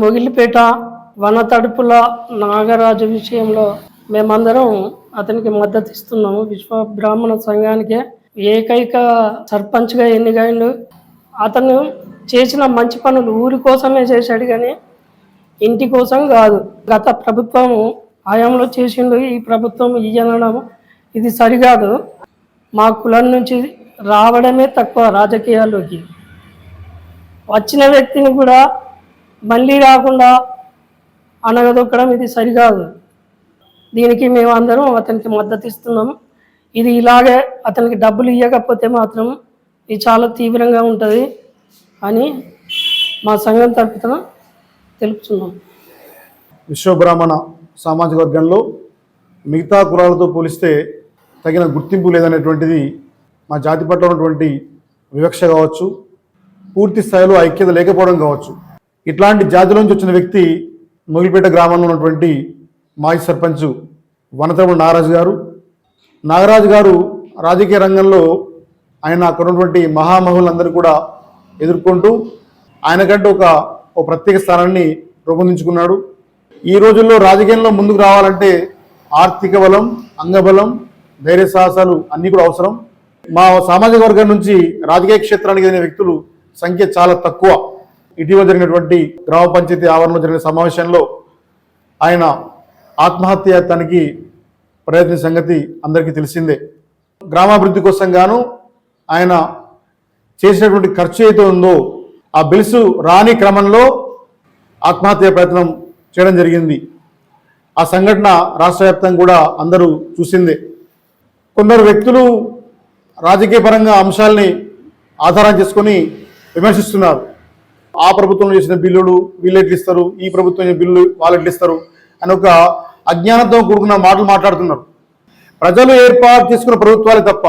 మొగిలిపేట వన తడుపుల నాగరాజు విషయంలో మేమందరం అతనికి మద్దతు ఇస్తున్నాము. విశ్వ బ్రాహ్మణ సంఘానికే ఏకైక సర్పంచ్గా ఎన్నికైండు. అతను చేసిన మంచి పనులు ఊరి కోసమే చేశాడు కానీ ఇంటి కోసం కాదు. గత ప్రభుత్వం హయాంలో చేసిండు ఈ ప్రభుత్వం ఇయ్యనడం ఇది సరికాదు. మా కులం నుంచి రావడమే తక్కువ రాజకీయాల్లోకి. వచ్చిన వ్యక్తిని కూడా మళ్ళీ రాకుండా అనగదొక్కడం ఇది సరికాదు. దీనికి మేము అందరం అతనికి మద్దతు ఇస్తున్నాం. ఇది ఇలాగే అతనికి డబ్బులు ఇవ్వకపోతే మాత్రం ఇది చాలా తీవ్రంగా ఉంటుంది అని మా సంఘం తరపున తెలుపుతున్నాం. విశ్వబ్రాహ్మణ సామాజిక వర్గంలో మిగతా కులాలతో పోలిస్తే తగిన గుర్తింపు లేదనేటువంటిది మా జాతి పట్ల ఉన్నటువంటి వివక్ష కావచ్చు పూర్తి స్థాయిలో ఐక్యత లేకపోవడం కావచ్చు. ఇట్లాంటి జాతిలోంచి వచ్చిన వ్యక్తి మొగిలిపేట గ్రామంలో ఉన్నటువంటి మాజీ సర్పంచ్ వనతముడు నాగరాజు గారు. నాగరాజు గారు రాజకీయ రంగంలో ఆయన అక్కడ ఉన్నటువంటి మహామహులందరూ కూడా ఎదుర్కొంటూ ఆయనకంటూ ఒక ఒక ప్రత్యేక స్థానాన్ని రూపొందించుకున్నాడు. ఈ రోజుల్లో రాజకీయంలో ముందుకు రావాలంటే ఆర్థిక బలం అంగబలం ధైర్య సాహసాలు అన్నీ కూడా అవసరం. మా సామాజిక వర్గం నుంచి రాజకీయ క్షేత్రానికి చెందిన వ్యక్తులు సంఖ్య చాలా తక్కువ. ఇటీవల జరిగినటువంటి గ్రామ పంచాయతీ ఆవరణలో జరిగిన సమావేశంలో ఆయన ఆత్మహత్య ఆత్మహత్యానికి ప్రయత్న సంగతి అందరికీ తెలిసిందే. గ్రామాభివృద్ధి కోసం గాను ఆయన చేసినటువంటి ఖర్చు అయితే ఉందో ఆ బిల్సు రాని క్రమంలో ఆత్మహత్య ప్రయత్నం చేయడం జరిగింది. ఆ సంఘటన రాష్ట్ర వ్యాప్తంగా కూడా అందరూ చూసిందే. కొందరు వ్యక్తులు రాజకీయపరంగా అంశాలని ఆధారం చేసుకొని విమర్శిస్తున్నారు. ఆ ప్రభుత్వం చేసిన బిల్లులు వీళ్ళు ఇస్తారు? ఈ ప్రభుత్వం బిల్లు బిల్లులు వాళ్ళు ఇస్తారు? అని ఒక అజ్ఞానంతో కూడుకున్న మాటలు మాట్లాడుతున్నారు. ప్రజలు ఏర్పాటు చేసుకున్న ప్రభుత్వాలు తప్ప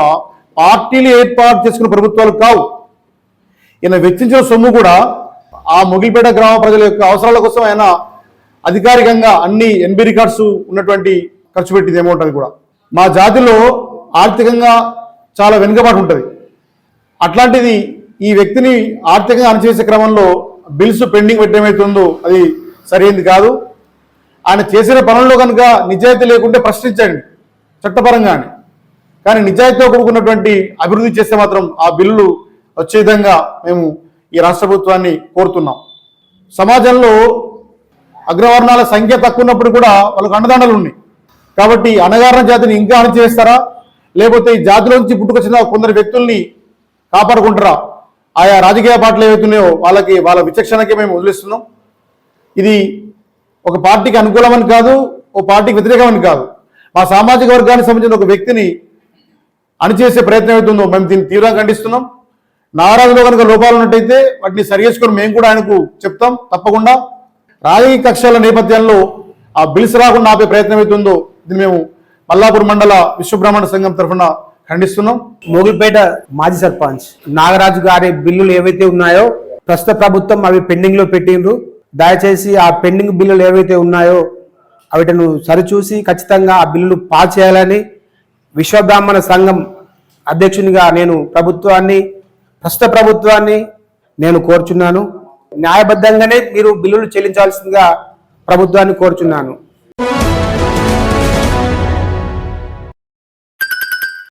పార్టీలు ఏర్పాటు చేసుకున్న ప్రభుత్వాలు కావు. ఈయన వెచ్చించిన సొమ్ము కూడా ఆ ముగిలిపేట గ్రామ ప్రజల యొక్క అవసరాల కోసం ఆయన అధికారికంగా అన్ని ఎన్బి రికార్డ్స్ ఉన్నటువంటి ఖర్చు పెట్టింది అమౌంట్ అది కూడా. మా జాతిలో ఆర్థికంగా చాలా వెనుకబాటు ఉంటుంది. అట్లాంటిది ఈ వ్యక్తిని ఆర్థికంగా అణచివేసే క్రమంలో బిల్స్ పెండింగ్ పెట్టేమైతుందో అది సరైనది కాదు. ఆయన చేసిన పనుల్లో కనుక నిజాయితీ లేకుంటే ప్రశ్నించండి. చట్టపరంగానే. కానీ నిజాయితీతో కూడుకున్నటువంటి అభివృద్ధి చేస్తే మాత్రం ఆ బిల్లులు వచ్చే విధంగా మేము ఈ రాష్ట్ర ప్రభుత్వాన్ని కోరుతున్నాం. సమాజంలో అగ్రవర్ణాల సంఖ్య తక్కువ ఉన్నప్పుడు కూడా వాళ్ళకు అండదండలు ఉన్నాయి. కాబట్టి అణగారణ జాతిని ఇంకా అణచివేస్తారా లేకపోతే ఈ జాతిలోంచి పుట్టుకొచ్చిన కొందరు వ్యక్తుల్ని కాపాడుకుంటారా? ఆయా రాజకీయ పార్టీలు ఏవైతున్నాయో వాళ్ళకి వాళ్ళ విచక్షణకే మేము వదిలిస్తున్నాం. ఇది ఒక పార్టీకి అనుకూలమని కాదు ఓ పార్టీకి వ్యతిరేకమని కాదు. మా సామాజిక వర్గానికి సంబంధించిన ఒక వ్యక్తిని అణిచేసే ప్రయత్నం అవుతుందో మేము దీన్ని తీవ్రంగా ఖండిస్తున్నాం. నారాజులో కనుక లోపాలు ఉన్నట్టయితే వాటిని సరిచేసుకొని మేము కూడా ఆయనకు చెప్తాం తప్పకుండా. రాజకీయ కక్షల నేపథ్యంలో ఆ బిల్స్ రాకుండా ఆపే ప్రయత్నం అవుతుందో ఇది మేము మల్లాపూర్ మండల విశ్వబ్రహ్మణ్య సంఘం తరఫున ఖండిస్తున్నాం. మోగిపేట మాజీ సర్పంచ్ నాగరాజు గారి బిల్లులు ఏవైతే ఉన్నాయో ప్రస్తుత ప్రభుత్వం అవి పెండింగ్లో పెట్టిండ్రు. దయచేసి ఆ పెండింగ్ బిల్లులు ఏవైతే ఉన్నాయో వాటిను సరిచూసి ఖచ్చితంగా ఆ బిల్లులు పాస్ చేయాలని విశ్వబ్రాహ్మణ సంఘం అధ్యక్షునిగా నేను ప్రభుత్వాన్ని ప్రస్తుత ప్రభుత్వాన్ని నేను కోరుచున్నాను. న్యాయబద్ధంగానే మీరు బిల్లులు చెల్లించాల్సిందిగా ప్రభుత్వాన్ని కోరుచున్నాను.